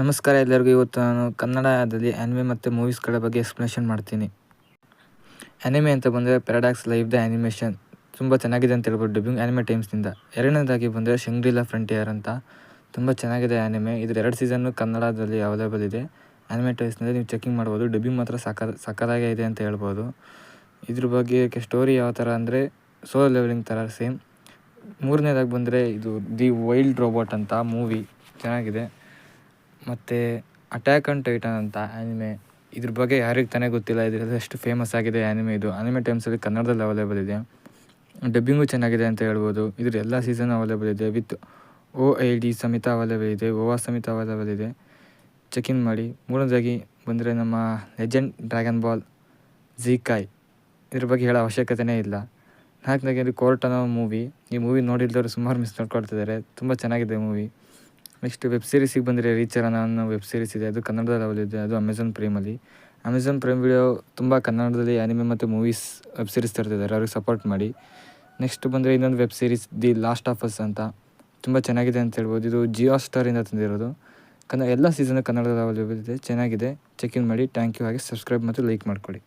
ನಮಸ್ಕಾರ ಎಲ್ಲರಿಗೂ. ಇವತ್ತು ನಾನು ಕನ್ನಡದಲ್ಲಿ ಆ್ಯನಿಮೆ ಮತ್ತು ಮೂವೀಸ್ಗಳ ಬಗ್ಗೆ ಎಕ್ಸ್ಪ್ಲನೇಷನ್ ಮಾಡ್ತೀನಿ. ಆ್ಯನಿಮೆ ಅಂತ ಬಂದರೆ ಪ್ಯಾರಡಾಕ್ಸ್ ಲೈವ್ ದ ಆ್ಯನಿಮೇಷನ್ ತುಂಬ ಚೆನ್ನಾಗಿದೆ ಅಂತ ಹೇಳ್ಬೋದು ಡಬ್ಬಿಂಗ್ ಆ್ಯನಿಮೆ ಟೈಮ್ಸ್ನಿಂದ ಎರಡನೇದಾಗಿ ಬಂದರೆ ಶಂಗ್ರಿಲಾ ಫ್ರಂಟಿಯರ್ ಅಂತ. ತುಂಬ ಚೆನ್ನಾಗಿದೆ ಆ್ಯನಿಮೆ ಇದ್ರ ಎರಡು ಸೀಸನ್ನು ಕನ್ನಡದಲ್ಲಿ ಅವೈಲೇಬಲ್ ಇದೆ. ಆ್ಯನಿಮೆ ಟೈಮ್ಸ್ನಲ್ಲಿ ನೀವು ಚೆಕಿಂಗ್ ಮಾಡ್ಬೋದು. ಡಬ್ಬಿಂಗ್ ಮಾತ್ರ ಸಕ್ಕ ಸಕ್ಕದಾಗೇ ಇದೆ ಅಂತ ಹೇಳ್ಬೋದು. ಇದ್ರ ಬಗ್ಗೆ ಸ್ಟೋರಿ ಯಾವ ಥರ ಅಂದರೆ ಸೋಲೋ ಲೆವೆಲಿಂಗ್ ಥರ ಸೇಮ್ ಮೂರನೇದಾಗಿ ಬಂದರೆ ಇದು ದಿ ವೈಲ್ಡ್ ರೋಬೋಟ್ ಅಂತ ಮೂವಿ ಚೆನ್ನಾಗಿದೆ. ಮತ್ತು ಅಟ್ಯಾಕ್ ಆನ್ ಟೈಟನ್ ಅಂತ ಆ್ಯನಿಮೆ ಇದ್ರ ಬಗ್ಗೆ ಯಾರಿಗೆ ತಾನೇ ಗೊತ್ತಿಲ್ಲ, ಇದರಲ್ಲಿ ಎಷ್ಟು ಫೇಮಸ್ ಆಗಿದೆ ಆ್ಯನಿಮೆ ಇದು. ಆ್ಯನಿಮೆ ಟೈಮ್ಸಲ್ಲಿ ಕನ್ನಡದಲ್ಲಿ ಅವೈಲೇಬಲ್ ಇದೆ. ಡಬ್ಬಿಂಗು ಚೆನ್ನಾಗಿದೆ ಅಂತ ಹೇಳ್ಬೋದು. ಇದ್ರ ಎಲ್ಲ ಸೀಸನ್ ಅವೈಲೇಬಲ್ ಇದೆ. ವಿತ್ ಓ ಐ ಡಿ ಸಮೇತ ಅವೈಲೇಬಲ್ ಇದೆ. ಓವಾ ಸಮೇತ ಅವೈಲೇಬಲ್ ಇದೆ. ಚೆಕ್ ಇನ್ ಮಾಡಿ. ಮೂರನೇದಾಗಿ ಬಂದರೆ ನಮ್ಮ ಲೆಜೆಂಡ್ ಡ್ರ್ಯಾಗನ್ ಬಾಲ್ ಝೀಕಾಯ್ ಇದ್ರ ಬಗ್ಗೆ ಹೇಳೋ ಅವಶ್ಯಕತೆಯೇ ಇಲ್ಲ. ನಾಲ್ಕನೇದಾಗಿ ಕೋರ್ಟ್ ಅನ್ನೋ ಮೂವಿ ಈ ಮೂವಿ ನೋಡಿಲ್ದವರು ಸುಮಾರು ಮಿಸ್ ನೋಡ್ಕೊಳ್ತಿದ್ದಾರೆ ತುಂಬ ಚೆನ್ನಾಗಿದೆ ಮೂವಿ ನೆಕ್ಸ್ಟ್ ವೆಬ್ ಸೀರೀಸಿಗೆ ಬಂದರೆ ರೀಚರ್ ಅನ್ನೋ ವೆಬ್ ಸೀರೀಸ್ ಇದೆ. ಅದು ಕನ್ನಡದಲ್ಲಿ ಇದೆ ಅದು ಅಮೆಝಾನ್ ಪ್ರೈಮಲ್ಲಿ ಅಮೆಝಾನ್ ಪ್ರೈಮ್ ವಿಡಿಯೋ ತುಂಬ ಕನ್ನಡದಲ್ಲಿ ಆ್ಯನಿಮೆ ಮತ್ತು ಮೂವೀಸ್ ವೆಬ್ ಸೀರೀಸ್ ತರ್ತಿದ್ದಾರೆ. ಅವ್ರಿಗೆ ಸಪೋರ್ಟ್ ಮಾಡಿ. ನೆಕ್ಸ್ಟ್ ಬಂದರೆ ಇನ್ನೊಂದು web series the last offers ಅಂತ. ತುಂಬ ಚೆನ್ನಾಗಿದೆ ಅಂತ ಹೇಳ್ಬೋದು. ಇದು ಜಿಯೋ ಸ್ಟಾರಿಂದ ತಂದಿರೋದು. ಕನ್ನಡ ಎಲ್ಲ ಸೀಸನ್ ಕನ್ನಡದಲ್ಲಿ ಅವೈಲೇಬಲ್ ಇದೆ. ಚೆನ್ನಾಗಿದೆ. ಚೆಕ್ ಇನ್ ಮಾಡಿ. ಥ್ಯಾಂಕ್ ಯು ಹಾಗೆ ಸಬ್ಸ್ಕ್ರೈಬ್ ಮತ್ತು ಲೈಕ್ ಮಾಡ್ಕೊಳ್ಳಿ.